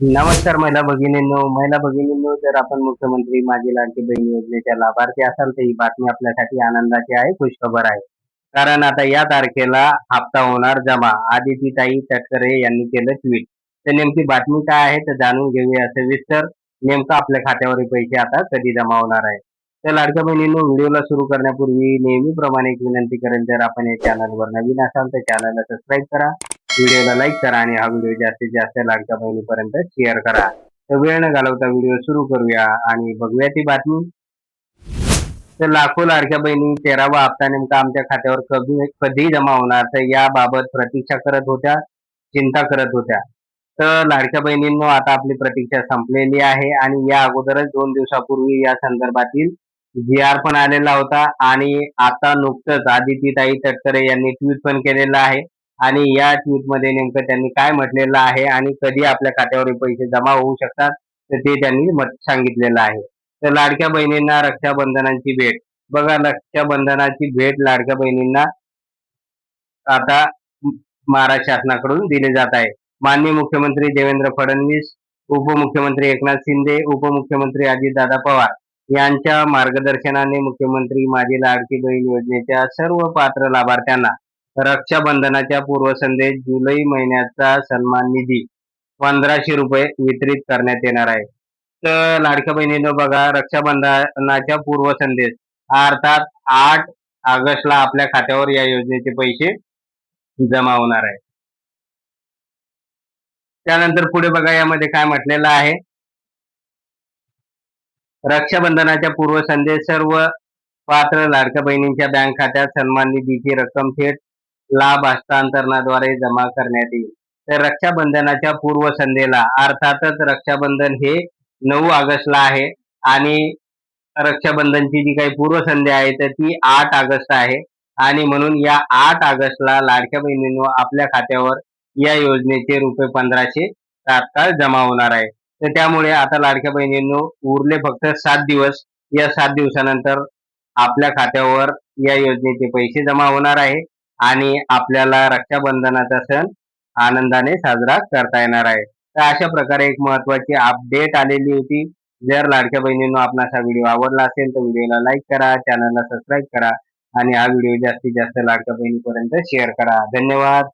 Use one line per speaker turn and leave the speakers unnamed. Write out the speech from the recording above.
नमस्कार महिला भगिनींनो. महिला भगिनींनो जर आपण मुख्यमंत्री माझी लाडकी बहीण योजनेच्या लाभार्थी असाल तर ही बातमी आपल्यासाठी आनंदाची आहे खुशखबर आहे. कारण आता या तारखेला हप्ता होणार जमा. आदितीताई तटकरे यांनी केलं ट्विट. तर नेमकी बातमी काय आहे तर जाणून घेऊया सविस्तर. नेमकं आपल्या खात्यावर पैसे आता कधी जमा होणार आहे तर लाडक्या बहिणींनो व्हिडिओला सुरू करण्यापूर्वी नेहमीप्रमाणे एक विनंती करेल जर आपण या चॅनलवर नवीन असाल तर चॅनलला सबस्क्राईब करा. व्हिडिओला लाईक करा आणि हा व्हिडिओ जास्तीत जास्त लाडक्या बहिणीपर्यंत शेअर करा. तर वेळ न घालवता व्हिडिओ सुरू करूया आणि बघूया ती बातमी. तर लाखो लाडक्या बहिणी तेरावा हप्ता नेमका आमच्या खात्यावर कधी कधी जमा होणार? तर याबाबत प्रतीक्षा करत होत्या चिंता करत होत्या. तर लाडक्या बहिणींनो आता आपली प्रतीक्षा संपलेली आहे आणि या अगोदरच दोन दिवसापूर्वी या संदर्भातील जी आर पण आलेला होता आणि आता नुकतंच आदितीताई तटकरे यांनी ट्विट पण केलेलं आहे. आणि या ट्विटमध्ये नेमकं त्यांनी काय म्हटलेलं आहे आणि कधी आपल्या खात्यावर पैसे जमा होऊ शकतात तर ते त्यांनी मत सांगितलेलं आहे. तर लाडक्या बहिणींना रक्षाबंधनाची भेट. बघा रक्षाबंधनाची भेट लाडक्या बहिणींना आता महाराष्ट्र शासनाकडून दिले जात आहे. माननीय मुख्यमंत्री देवेंद्र फडणवीस उपमुख्यमंत्री एकनाथ शिंदे उपमुख्यमंत्री अजितदादा पवार यांच्या मार्गदर्शनाने मुख्यमंत्री माझी लाडकी बहीण योजनेच्या सर्व पात्र लाभार्थ्यांना रक्षाबंधनाच्या पूर्वसंध्येत जुलै महिन्याचा सन्मान निधी पंधराशे रुपये वितरित करण्यात येणार आहे. तर लाडक्या बहिणीनं बघा रक्षाबंधनाच्या पूर्वसंध्येत अर्थात आठ ऑगस्टला आपल्या खात्यावर या योजनेचे पैसे जमा होणार आहे. त्यानंतर पुढे बघा यामध्ये काय म्हटलेलं आहे? रक्षाबंधनाच्या पूर्वसंध्येत सर्व पात्र लाडक्या बहिणींच्या बँक खात्यात सन्मान निधीची रक्कम थेट लाभ हस्तांतरणाद्वारे जमा करण्यात येईल. तर रक्षाबंधनाच्या पूर्वसंध्येला अर्थातच रक्षाबंधन हे नऊ ऑगस्टला आहे आणि रक्षाबंधनची जी काही पूर्वसंध्या आहे तर ती आठ ऑगस्ट आहे. आणि म्हणून या आठ ऑगस्टला लाडक्या बहिणींनो आपल्या खात्यावर या योजनेचे रुपये पंधराशे तात्काळ जमा होणार आहे. तर त्यामुळे आता लाडक्या बहिणींनो उरले फक्त सात दिवस. या सात दिवसानंतर आपल्या खात्यावर या योजनेचे पैसे जमा होणार आहे. आणि आपल्याला रक्षाबंधनाचा सण आनंदाने साजरा करता येणार आहे. तर अशा प्रकारे एक महत्वाची अपडेट आलेली होती. जर लाडक्या बहिणींनो आपणास हा व्हिडिओ आवडला असेल तर व्हिडिओला लाईक करा चॅनलला सबस्क्राईब करा आणि हा व्हिडिओ जास्तीत जास्त लाडक्या बहिणीपर्यंत शेअर करा. धन्यवाद.